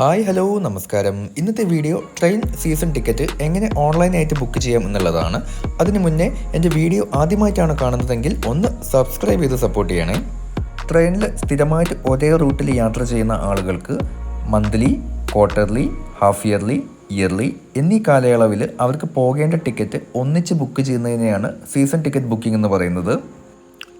Hi hello നമസ്കാരം. ഇന്നത്തെ video train season ticket എങ്ങനെ ഓൺലൈനായിട്ട് ബുക്ക് ചെയ്യാം എന്നുള്ളതാണ്. അതിനു മുന്നേ എന്റെ വീഡിയോ ആദ്യമായിട്ടാണ് കാണുന്നതെങ്കിൽ ഒന്ന് സബ്സ്ക്രൈബ് ചെയ്ത് സപ്പോർട്ട് ചെയ്യണേ. ട്രെയിനിൽ സ്ഥിരമായിട്ട് ഒരേ റൂട്ടിൽ യാത്ര ചെയ്യുന്ന ആളുകൾക്ക് monthly quarterly half yearly yearly എന്നീ കാലയളവിൽ അവർക്ക് പോകേണ്ട ടിക്കറ്റ് ഒന്നിച്ച് ബുക്ക് ചെയ്യുന്നതിനെയാണ് സീസൺ ടിക്കറ്റ് ബുക്കിംഗ് എന്ന് പറയുന്നത്.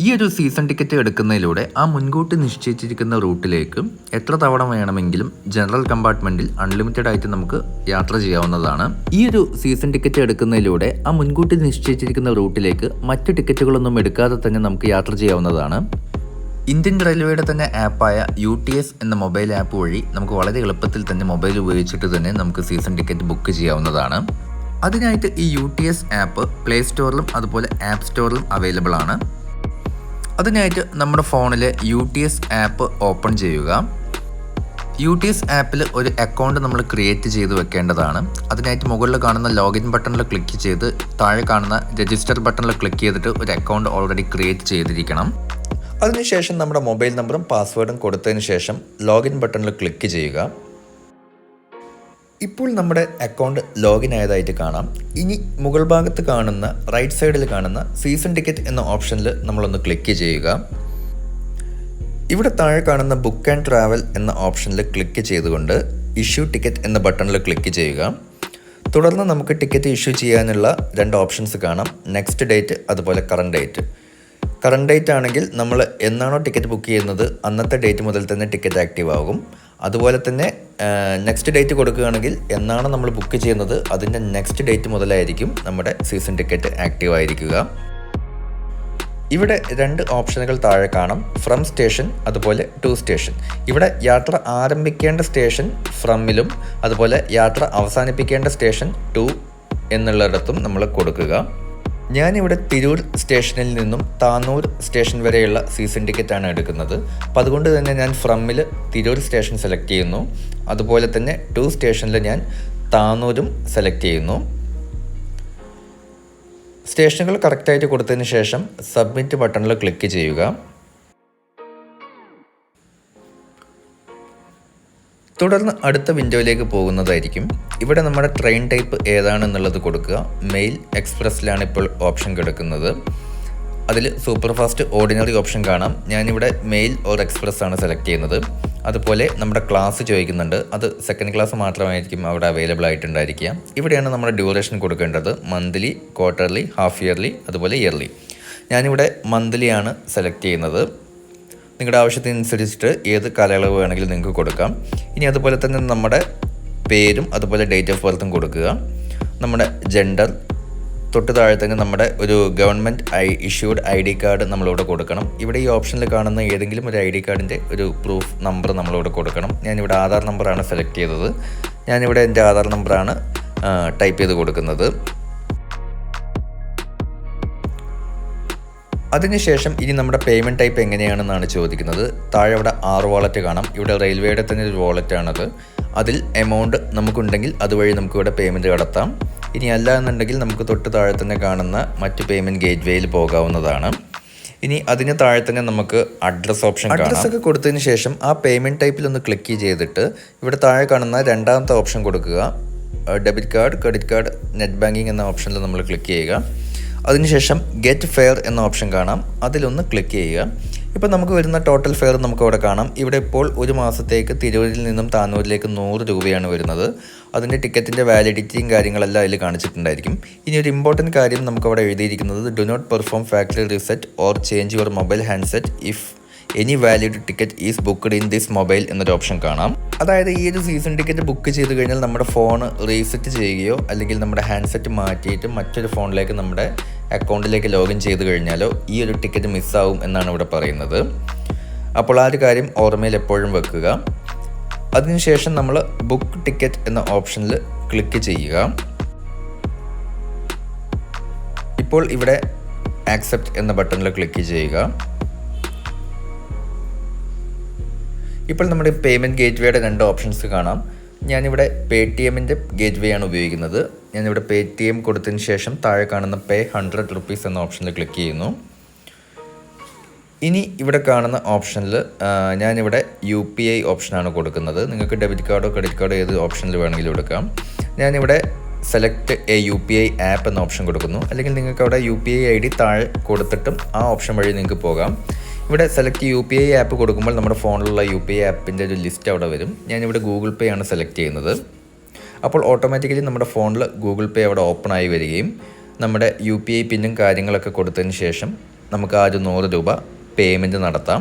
ഈ ഒരു സീസൺ ടിക്കറ്റ് എടുക്കുന്നതിലൂടെ ആ മുൻകൂട്ടി നിശ്ചയിച്ചിരിക്കുന്ന റൂട്ടിലേക്ക് എത്ര തവണ വേണമെങ്കിലും ജനറൽ കമ്പാർട്ട്മെന്റിൽ അൺലിമിറ്റഡ് ആയിട്ട് നമുക്ക് യാത്ര ചെയ്യാവുന്നതാണ്. ഈ ഒരു സീസൺ ടിക്കറ്റ് എടുക്കുന്നതിലൂടെ ആ മുൻകൂട്ടി നിശ്ചയിച്ചിരിക്കുന്ന റൂട്ടിലേക്ക് മറ്റു ടിക്കറ്റുകളൊന്നും എടുക്കാതെ തന്നെ നമുക്ക് യാത്ര ചെയ്യാവുന്നതാണ്. ഇന്ത്യൻ റെയിൽവേയുടെ തന്നെ ആപ്പായ യു ടി എസ് എന്ന മൊബൈൽ ആപ്പ് വഴി നമുക്ക് വളരെ എളുപ്പത്തിൽ തന്നെ മൊബൈൽ ഉപയോഗിച്ചിട്ട് തന്നെ നമുക്ക് സീസൺ ടിക്കറ്റ് ബുക്ക് ചെയ്യാവുന്നതാണ്. അതിനായിട്ട് ഈ U T S app play സ്റ്റോറിലും അതുപോലെ ആപ്പ് സ്റ്റോറിലും അവൈലബിൾ ആണ്. അതിനായിട്ട് നമ്മുടെ ഫോണിലെ U T S app open ചെയ്യുക. യു ടി എസ് ആപ്പിൽ ഒരു അക്കൗണ്ട് നമ്മൾ ക്രിയേറ്റ് ചെയ്ത് വെക്കേണ്ടതാണ്. അതിനായിട്ട് മുകളിൽ കാണുന്ന ലോഗിൻ ബട്ടണിൽ ക്ലിക്ക് ചെയ്ത് താഴെ കാണുന്ന രജിസ്റ്റർ ബട്ടണിൽ ക്ലിക്ക് ചെയ്തിട്ട് ഒരു അക്കൗണ്ട് ഓൾറെഡി ക്രിയേറ്റ് ചെയ്തിരിക്കണം. അതിനുശേഷം നമ്മുടെ മൊബൈൽ നമ്പറും പാസ്വേഡും കൊടുത്തതിന് ശേഷം ലോഗിൻ ബട്ടണിൽ ക്ലിക്ക് ചെയ്യുക. ഇപ്പോൾ നമ്മുടെ അക്കൗണ്ട് ലോഗിൻ ആയതായിട്ട് കാണാം. ഇനി മുകൾ ഭാഗത്ത് കാണുന്ന റൈറ്റ് സൈഡിൽ കാണുന്ന സീസൺ ടിക്കറ്റ് എന്ന ഓപ്ഷനിൽ നമ്മളൊന്ന് ക്ലിക്ക് ചെയ്യുക. ഇവിടെ താഴെ കാണുന്ന ബുക്ക് ആൻഡ് ട്രാവൽ എന്ന ഓപ്ഷനിൽ ക്ലിക്ക് ചെയ്തുകൊണ്ട് ഇഷ്യൂ ടിക്കറ്റ് എന്ന ബട്ടണിൽ ക്ലിക്ക് ചെയ്യുക. തുടർന്ന് നമുക്ക് ടിക്കറ്റ് ഇഷ്യൂ ചെയ്യാനുള്ള രണ്ട് ഓപ്ഷൻസ് കാണാം. നെക്സ്റ്റ് ഡേറ്റ് അതുപോലെ കറണ്ട് ഡേറ്റ് കറണ്ട് ഡേറ്റ് ആണെങ്കിൽ നമ്മൾ എന്നാണോ ടിക്കറ്റ് ബുക്ക് ചെയ്യുന്നത് അന്നത്തെ ഡേറ്റ് മുതൽ തന്നെ ടിക്കറ്റ് ആക്റ്റീവ് ആകും. അതുപോലെ തന്നെ നെക്സ്റ്റ് ഡേറ്റ് കൊടുക്കുകയാണെങ്കിൽ എന്നാണ് നമ്മൾ ബുക്ക് ചെയ്യുന്നത്? അതിന്റെ നെക്സ്റ്റ് ഡേറ്റ് മുതലായിരിക്കും നമ്മുടെ സീസൺ ടിക്കറ്റ് ആക്റ്റീവ് ആയിരിക്കുക. ഇവിടെ രണ്ട് ഓപ്ഷനുകൾ താഴെ കാണാം. ഫ്രം സ്റ്റേഷൻ അതുപോലെ ടു സ്റ്റേഷൻ ഇവിടെ യാത്ര ആരംഭിക്കേണ്ട സ്റ്റേഷൻ ഫ്രമ്മിലും അതുപോലെ യാത്ര അവസാനിപ്പിക്കേണ്ട സ്റ്റേഷൻ ടു എന്നുള്ളിടത്തും നമ്മൾ കൊടുക്കുക. ഞാനിവിടെ തിരൂർ സ്റ്റേഷനിൽ നിന്നും താന്നൂർ സ്റ്റേഷൻ വരെയുള്ള സീസൺ ടിക്കറ്റാണ് എടുക്കുന്നത്. അപ്പോൾ അതുകൊണ്ട് തന്നെ ഞാൻ ഫ്രമ്മിൽ തിരൂർ സ്റ്റേഷൻ സെലക്ട് ചെയ്യുന്നു. അതുപോലെ തന്നെ ടു സ്റ്റേഷനിൽ ഞാൻ താന്നൂരും സെലക്ട് ചെയ്യുന്നു. സ്റ്റേഷനുകൾ കറക്റ്റായിട്ട് കൊടുത്തതിന് ശേഷം സബ്മിറ്റ് ബട്ടണിൽ ക്ലിക്ക് ചെയ്യുക. തുടർന്ന് അടുത്ത വിൻഡോയിലേക്ക് പോകുന്നതായിരിക്കും. ഇവിടെ നമ്മുടെ ട്രെയിൻ ടൈപ്പ് ഏതാണെന്നുള്ളത് കൊടുക്കുക. മെയിൽ എക്സ്പ്രസ്സിലാണ് ഇപ്പോൾ ഓപ്ഷൻ കിടക്കുന്നത്. അതിൽ സൂപ്പർ ഫാസ്റ്റ് ഓർഡിനറി ഓപ്ഷൻ കാണാം. ഞാനിവിടെ മെയിൽ ഓർ എക്സ്പ്രസ് ആണ് സെലക്ട് ചെയ്യുന്നത്. അതുപോലെ നമ്മുടെ ക്ലാസ് ചോദിക്കുന്നുണ്ട്. അത് സെക്കൻഡ് ക്ലാസ് മാത്രമായിരിക്കും അവിടെ അവൈലബിൾ ആയിട്ടുണ്ടായിരിക്കുക. ഇവിടെയാണ് നമ്മുടെ ഡ്യൂറേഷൻ കൊടുക്കേണ്ടത്. മന്ത്ലി ക്വാർട്ടർലി ഹാഫ് ഇയർലി അതുപോലെ ഇയർലി ഞാനിവിടെ മന്ത്ലി ആണ് സെലക്ട് ചെയ്യുന്നത്. നിങ്ങളുടെ ആവശ്യത്തിനനുസരിച്ചിട്ട് ഏത് കാലയളവ് വേണമെങ്കിലും നിങ്ങൾക്ക് കൊടുക്കാം. ഇനി അതുപോലെ തന്നെ നമ്മുടെ പേരും അതുപോലെ ഡേറ്റ് ഓഫ് ബർത്തും കൊടുക്കുക. നമ്മുടെ ജെൻഡർ തൊട്ട് താഴെ തന്നെ നമ്മുടെ ഒരു government I issued I D card നമ്മളിവിടെ കൊടുക്കണം. ഇവിടെ ഈ ഓപ്ഷനിൽ കാണുന്ന ഏതെങ്കിലും ഒരു ഐ ഡി കാർഡിന്റെ ഒരു പ്രൂഫ് നമ്പർ നമ്മളിവിടെ കൊടുക്കണം. ഞാനിവിടെ ആധാർ നമ്പറാണ് സെലക്ട് ചെയ്തത്. ഞാനിവിടെ എന്റെ ആധാർ നമ്പറാണ് ടൈപ്പ് ചെയ്ത് കൊടുക്കുന്നത്. അതിനുശേഷം ഇനി നമ്മുടെ പേയ്മെന്റ് ടൈപ്പ് എങ്ങനെയാണെന്നാണ് ചോദിക്കുന്നത്. താഴെ അവിടെ ആറ് വാളറ്റ് കാണാം. ഇവിടെ റെയിൽവേയുടെ തന്നെ ഒരു വാളറ്റാണത് അതിൽ എമൗണ്ട് നമുക്കുണ്ടെങ്കിൽ അതുവഴി നമുക്കിവിടെ പേയ്മെന്റ് കടത്താം. ഇനി അല്ല എന്നുണ്ടെങ്കിൽ നമുക്ക് തൊട്ട് താഴെ തന്നെ കാണുന്ന മറ്റ് പേയ്മെന്റ് ഗേറ്റ് വേയിൽ പോകാവുന്നതാണ്. ഇനി അതിന് താഴെ തന്നെ നമുക്ക് അഡ്രസ് ഓപ്ഷൻ അഡ്രസ് ഒക്കെ കൊടുത്തതിന് ശേഷം ആ പേയ്മെന്റ് ടൈപ്പിൽ ഒന്ന് ക്ലിക്ക് ചെയ്തിട്ട് ഇവിടെ താഴെ കാണുന്ന രണ്ടാമത്തെ ഓപ്ഷൻ കൊടുക്കുക. Debit card credit card net banking എന്ന ഓപ്ഷനിൽ നമ്മൾ ക്ലിക്ക് ചെയ്യുക. അതിനുശേഷം ഗെറ്റ് ഫെയർ എന്ന ഓപ്ഷൻ കാണാം. അതിലൊന്ന് ക്ലിക്ക് ചെയ്യുക. ഇപ്പോൾ നമുക്ക് വരുന്ന ടോട്ടൽ ഫെയർ നമുക്ക് അവിടെ കാണാം. ഇവിടെ ഇപ്പോൾ ഒരു മാസത്തേക്ക് തിരൂരിൽ നിന്നും താനൂരിലേക്ക് നൂറ് രൂപയാണ് വരുന്നത്. അതിന്റെ ടിക്കറ്റിന്റെ വാലിഡിറ്റിയും കാര്യങ്ങളെല്ലാം അതിൽ കാണിച്ചിട്ടുണ്ടായിരിക്കും. ഇനി ഒരു ഇമ്പോർട്ടന്റ് കാര്യം നമുക്ക് അവിടെ എഴുതിയിരിക്കുന്നത് do not perform factory reset or change your mobile handset if any valid ticket is booked in this mobile എന്നൊരു ഓപ്ഷൻ കാണാം. അതായത് ഈ ഒരു സീസൺ ടിക്കറ്റ് ബുക്ക് ചെയ്ത് കഴിഞ്ഞാൽ നമ്മുടെ ഫോൺ റീസെറ്റ് ചെയ്യുകയോ അല്ലെങ്കിൽ നമ്മുടെ ഹാൻഡ്സെറ്റ് മാറ്റിയിട്ട് മറ്റൊരു ഫോണിലേക്ക് നമ്മുടെ അക്കൗണ്ടിലേക്ക് ലോഗിൻ ചെയ്ത് കഴിഞ്ഞാലോ ഈ ഒരു ടിക്കറ്റ് മിസ്സാവും എന്നാണ് ഇവിടെ പറയുന്നത്. അപ്പോൾ ആ ഒരു കാര്യം ഓർമ്മയിൽ എപ്പോഴും വെക്കുക. അതിനുശേഷം നമ്മൾ ബുക്ക് ടിക്കറ്റ് എന്ന ഓപ്ഷനിൽ ക്ലിക്ക് ചെയ്യുക. ഇപ്പോൾ ഇവിടെ ആക്സെപ്റ്റ് എന്ന ബട്ടണിൽ ക്ലിക്ക് ചെയ്യുക. ഇപ്പോൾ നമ്മുടെ പേയ്മെന്റ് ഗേറ്റ് വേയുടെ രണ്ട് ഓപ്ഷൻസ് കാണാം. ഞാനിവിടെ പേ ടി എമ്മിന്റെ ഗേറ്റ് വേ ആണ് ഉപയോഗിക്കുന്നത്. ഞാനിവിടെ പേ ടി എം കൊടുത്തതിന് ശേഷം താഴെ കാണുന്ന പേ ഹൺഡ്രഡ് റുപ്പീസ് എന്ന ഓപ്ഷനിൽ ക്ലിക്ക് ചെയ്യുന്നു. ഇനി ഇവിടെ കാണുന്ന ഓപ്ഷനിൽ ഞാനിവിടെ യു പി ഐ ഓപ്ഷനാണ് കൊടുക്കുന്നത്. നിങ്ങൾക്ക് ഡെബിറ്റ് കാർഡോ ക്രെഡിറ്റ് കാർഡോ ഏത് ഓപ്ഷനിൽ വേണമെങ്കിലും എടുക്കാം. ഞാനിവിടെ select a U P I app എന്ന ഓപ്ഷൻ കൊടുക്കുന്നു. അല്ലെങ്കിൽ നിങ്ങൾക്ക് അവിടെ U P I I D താഴെ കൊടുത്തിട്ടും ആ ഓപ്ഷൻ വഴി നിങ്ങൾക്ക് പോകാം. ഇവിടെ select U P I app കൊടുക്കുമ്പോൾ നമ്മുടെ ഫോണിലുള്ള യു പി ഐ ആപ്പിന്റെ ഒരു ലിസ്റ്റ് അവിടെ വരും. ഞാനിവിടെ ഗൂഗിൾ പേ ആണ് സെലക്ട് ചെയ്യുന്നത്. അപ്പോൾ ഓട്ടോമാറ്റിക്കലി നമ്മുടെ ഫോണിൽ ഗൂഗിൾ പേ അവിടെ ഓപ്പൺ ആയി വരികയും നമ്മുടെ യു പി ഐ പിന്നും കാര്യങ്ങളൊക്കെ കൊടുത്തതിന് ശേഷം നമുക്ക് ആ ഒരു നൂറ് രൂപ പേയ്മെന്റ് നടത്താം.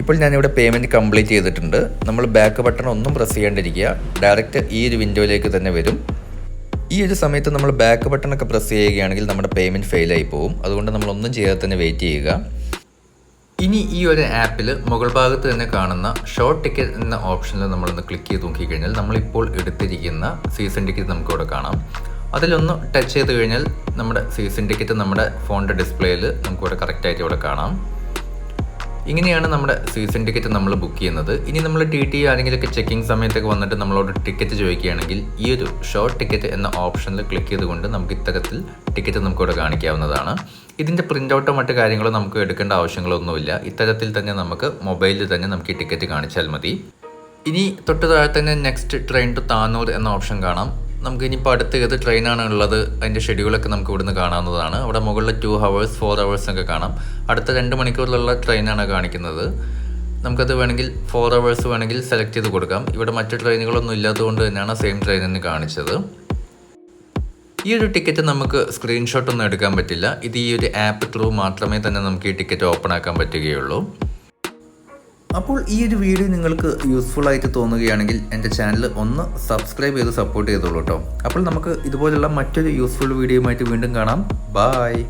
ഇപ്പോൾ ഞാനിവിടെ പേയ്മെന്റ് കംപ്ലീറ്റ് ചെയ്തിട്ടുണ്ട്. നമ്മൾ ബാക്ക് ബട്ടൺ ഒന്നും പ്രസ് ചെയ്യാണ്ടിരിക്കുക. ഡയറക്റ്റ് ഈ ഒരു വിൻഡോയിലേക്ക് തന്നെ വരും. ഈ ഒരു സമയത്ത് നമ്മൾ ബാക്ക് ബട്ടൺ ഒക്കെ പ്രസ് ചെയ്യുകയാണെങ്കിൽ നമ്മുടെ പേയ്മെന്റ് ഫെയിലായി പോകും. അതുകൊണ്ട് നമ്മൾ ഒന്നും ചെയ്യാതെ തന്നെ വെയിറ്റ് ചെയ്യുക. ഇനി ഈ ഒരു ആപ്പിൽ മുകൾ ഭാഗത്ത് തന്നെ കാണുന്ന ഷോർട്ട് ടിക്കറ്റ് എന്ന ഓപ്ഷനിൽ നമ്മളൊന്ന് ക്ലിക്ക് ചെയ്ത് നോക്കിക്കഴിഞ്ഞാൽ നമ്മളിപ്പോൾ എടുത്തിരിക്കുന്ന സീസൺ ടിക്കറ്റ് നമുക്കിവിടെ കാണാം. അതിലൊന്ന് ടച്ച് ചെയ്ത് കഴിഞ്ഞാൽ നമ്മുടെ സീസൺ ടിക്കറ്റ് നമ്മുടെ ഫോണിന്റെ ഡിസ്പ്ലേയിൽ നമുക്കിവിടെ കറക്റ്റായിട്ട് ഇവിടെ കാണാം. ഇങ്ങനെയാണ് നമ്മുടെ സീസൺ ടിക്കറ്റ് നമ്മൾ ബുക്ക് ചെയ്യുന്നത്. ഇനി നമ്മൾ ടി ടി ആരെങ്കിലുമൊക്കെ ചെക്കിംഗ് സമയത്തൊക്കെ വന്നിട്ട് നമ്മളോട് ടിക്കറ്റ് ചോദിക്കുകയാണെങ്കിൽ ഈ ഒരു ഷോർട്ട് ടിക്കറ്റ് എന്ന ഓപ്ഷനിൽ ക്ലിക്ക് ചെയ്തുകൊണ്ട് നമുക്ക് ഇത്തരത്തിൽ ടിക്കറ്റ് നമുക്കിവിടെ കാണിക്കാവുന്നതാണ്. ഇതിന്റെ പ്രിന്റ് ഔട്ടോ മറ്റു കാര്യങ്ങളോ നമുക്ക് എടുക്കേണ്ട ആവശ്യങ്ങളൊന്നുമില്ല. ഇത്തരത്തിൽ തന്നെ നമുക്ക് മൊബൈലിൽ തന്നെ നമുക്ക് ഈ ടിക്കറ്റ് കാണിച്ചാൽ മതി. ഇനി തൊട്ട് താഴെ തന്നെ നെക്സ്റ്റ് ട്രെയിൻ ടു താനൂർ എന്ന ഓപ്ഷൻ കാണാം. നമുക്ക് ഇനിയിപ്പോൾ അടുത്ത് ഏത് ട്രെയിനാണ് ഉള്ളത്? അതിന്റെ ഷെഡ്യൂളൊക്കെ നമുക്ക് ഇവിടുന്ന് കാണാവുന്നതാണ്. അവിടെ മുകളിൽ ടു ഹവേഴ്സ് ഫോർ ഹവേഴ്സ് ഒക്കെ കാണാം. അടുത്ത രണ്ട് മണിക്കൂറിലുള്ള ട്രെയിനാണ് കാണിക്കുന്നത്. നമുക്കത് വേണമെങ്കിൽ ഫോർ ഹവേഴ്സ് വേണമെങ്കിൽ സെലക്ട് ചെയ്ത് കൊടുക്കാം. ഇവിടെ മറ്റു ട്രെയിനുകളൊന്നും ഇല്ലാത്തതുകൊണ്ട് തന്നെയാണ് സെയിം ട്രെയിൻ എന്ന് കാണിച്ചത്. ഈ ഒരു ടിക്കറ്റ് നമുക്ക് സ്ക്രീൻഷോട്ടൊന്നും എടുക്കാൻ പറ്റില്ല. ഇത് ഈ ഒരു ആപ്പ് ത്രൂ മാത്രമേ തന്നെ നമുക്ക് ഈ ടിക്കറ്റ് ഓപ്പൺ ആക്കാൻ പറ്റുകയുള്ളൂ. അപ്പോൾ ഈ ഒരു വീഡിയോ നിങ്ങൾക്ക് യൂസ്ഫുൾ ആയിട്ട് തോന്നുകയാണെങ്കിൽ എന്റെ ചാനൽ ഒന്ന് സബ്സ്ക്രൈബ് ചെയ്ത് സപ്പോർട്ട് ചെയ്തോളൂ കേട്ടോ അപ്പോൾ നമുക്ക് ഇതുപോലുള്ള മറ്റൊരു യൂസ്ഫുൾ വീഡിയോയുമായിട്ട് വീണ്ടും കാണാം. ബായ്